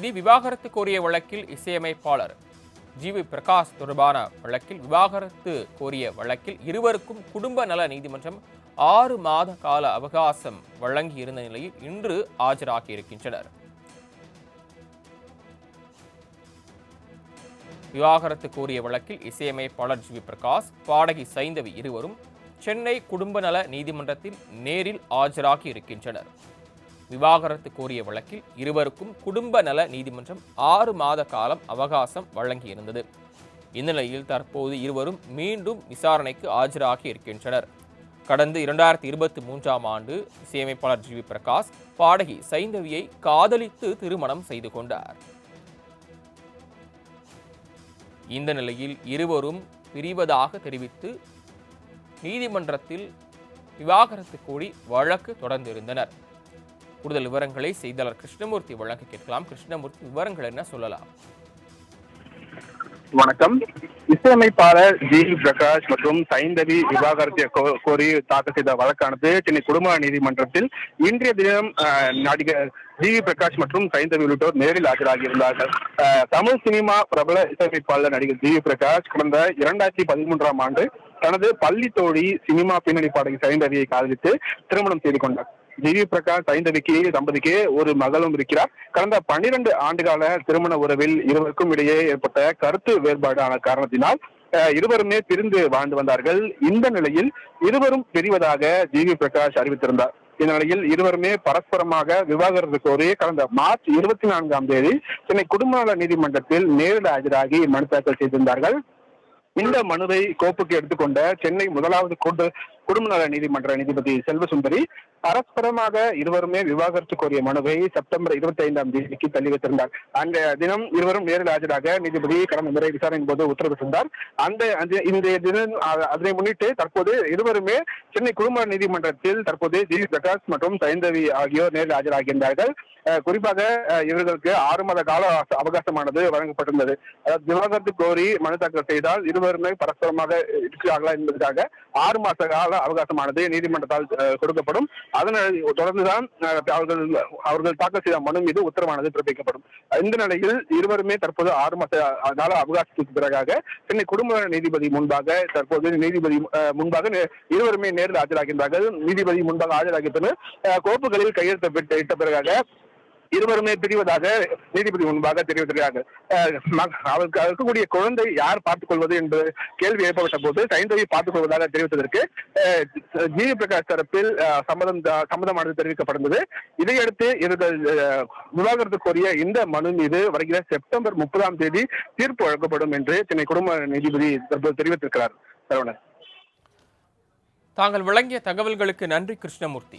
தி விவாகரத்து கோரிய வழக்கில் இசையமைப்பாளர் ஜி. வி. பிரகாஷ் தொடர்பான வழக்கில் விவாகரத்து கோரிய வழக்கில் இருவருக்கும் குடும்ப நல நீதிமன்றம் ஆறு மாத கால அவகாசம் வழங்கியிருந்த நிலையில் இன்று ஆஜராகி இருக்கின்றனர் விவாகரத்து கோரிய வழக்கில் இசையமைப்பாளர் ஜி. வி. பிரகாஷ் பாடகி சைந்தவி இருவரும் சென்னை குடும்ப நல நீதிமன்றத்தில் நேரில் ஆஜராகி இருக்கின்றனர் விவாகரத்து கோரிய வழக்கில் இருவருக்கும் குடும்ப நல நீதிமன்றம் ஆறு மாத காலம் அவகாசம் வழங்கியிருந்தது. இந்நிலையில் தற்போது இருவரும் மீண்டும் விசாரணைக்கு ஆஜராகி இருக்கின்றனர். கடந்த இரண்டாயிரத்தி இருபத்தி மூன்றாம் ஆண்டு இசையமைப்பாளர் ஜி வி பிரகாஷ் பாடகி சைந்தவியை காதலித்து திருமணம் செய்து கொண்டார். இந்த நிலையில் இருவரும் பிரிவதாக தெரிவித்து நீதிமன்றத்தில் விவாகரத்து கூடி வழக்கு தொடர்ந்திருந்தனர். கூடுதல் விவரங்களை செய்தியாளர் கிருஷ்ணமூர்த்தி வழங்க கேட்கலாம். கிருஷ்ணமூர்த்தி விவரங்கள் என்ன சொல்லலாம்? வணக்கம். இசையமைப்பாளர் ஜி. பிரகாஷ் மற்றும் சைந்தவி விவாகரத்தை கோரி தாக்கல் செய்த வழக்கானது சென்னை குடும்ப நீதிமன்றத்தில் இன்றைய தினம் நடிகர் ஜி. பிரகாஷ் மற்றும் சைந்தவி உள்ளிட்டோர் நேரில் ஆஜராகியிருந்தார்கள் தமிழ் சினிமா பிரபல இசையமைப்பாளர் நடிகர் ஜி. பிரகாஷ் கடந்த இரண்டாயிரத்தி பதிமூன்றாம் ஆண்டு தனது பள்ளி தோழி சினிமா பின்னணி பாடகி சைந்தவியை காதலித்து திருமணம் செய்து கொண்டார். ஜிவி பிரகாஷ் ஐந்தவிக்கு தம்பதிக்கு ஒரு மகளும் இருக்கிறார். கடந்த பன்னிரண்டு ஆண்டுகால திருமண உறவில் இருவருக்கும் இடையே ஏற்பட்ட கருத்து வேறுபாடான காரணத்தினால் இருவருமே பிரிந்து வாழ்ந்து வந்தார்கள். இந்த நிலையில் இருவரும் பிரிவதாக ஜிவி பிரகாஷ் அறிவித்திருந்தார். இந்த நிலையில் இருவருமே பரஸ்பரமாக விவாகரத்து கோரி கடந்த மார்ச் இருபத்தி நான்காம் தேதி சென்னை குடும்ப நல நீதிமன்றத்தில் நேரில் ஆஜராகி மனு தாக்கல் செய்திருந்தார்கள். இந்த மனுவை கோப்புக்கு எடுத்துக்கொண்ட சென்னை முதலாவது கூட்டு குடும்ப நல நீதிமன்ற நீதிபதி செல்வசுந்தரி பரஸ்பரமாக இருவருமே விவாகரத்து கோரிய மனுவை செப்டம்பர் இருபத்தி ஐந்தாம் தேதிக்கு தள்ளி வைத்திருந்தார். அந்த தினம் இருவரும் நேரில் ஆஜராக நீதிபதி கடந்த முறை விசாரணையின் போது உத்தரவிட்டிருந்தார் அந்த இந்த தினம் அதனை முன்னிட்டு தற்போது இருவருமே சென்னை குடும்ப நீதிமன்றத்தில் தற்போது ஜி. பிரகாஷ் மற்றும் சைந்தவி ஆகியோர் நேரில் ஆஜராகின்றார்கள். குறிப்பாக இவர்களுக்கு ஆறு மாத கால அவகாசமானது வழங்கப்பட்டிருந்தது. அதாவது விவாகரத்து கோரி மனு தாக்கல் செய்தால் இருவருமே பரஸ்பரமாக இருக்கிறார்களா என்பதற்காக ஆறு மாத கால அவகாசமானது நீதிமன்றத்தால் கொடுக்கப்படும். அதனை தொடர்ந்துதான் அவர்கள் அவர்கள் தாக்கல் செய்த மனு மீது உத்தரவானது பிறப்பிக்கப்படும். இந்த நிலையில் இருவருமே தற்போது ஆறு மாத கால அவகாசத்துக்கு பிறகாக சென்னை குடும்ப நீதிபதி முன்பாக தற்போது நீதிபதி முன்பாக இருவருமே நேரில் ஆஜராகின்றார்கள். நீதிபதி முன்பாக ஆஜராகிய பின்னர் கோப்புகளில் கையெழுத்த இட்ட பிறகாக இருவருமே பிரிவதாக நீதிபதி முன்பாக தெரிவித்திருக்கிறார்கள். அவருக்கு இருக்கக்கூடிய குழந்தை யார் பார்த்துக் கொள்வது என்பது கேள்வி எழுப்பப்பட்ட போது சைந்தவி பார்த்துக் கொள்வதாக தெரிவித்ததற்கு ஜிவி ஜி பிரகாஷ் தரப்பில் சம்மதம் சம்மதமானது தெரிவிக்கப்பட்டது இதையடுத்து இவர்கள் அஹ், விவாகரத்து கோரிய இந்த மனு மீது வருகிற செப்டம்பர் முப்பதாம் தேதி தீர்ப்பு வழங்கப்படும் என்று சென்னை குடும்ப நீதிபதி தற்போது தெரிவித்திருக்கிறார். சரவணன். தாங்கள் வழங்கிய தகவல்களுக்கு நன்றி கிருஷ்ணமூர்த்தி.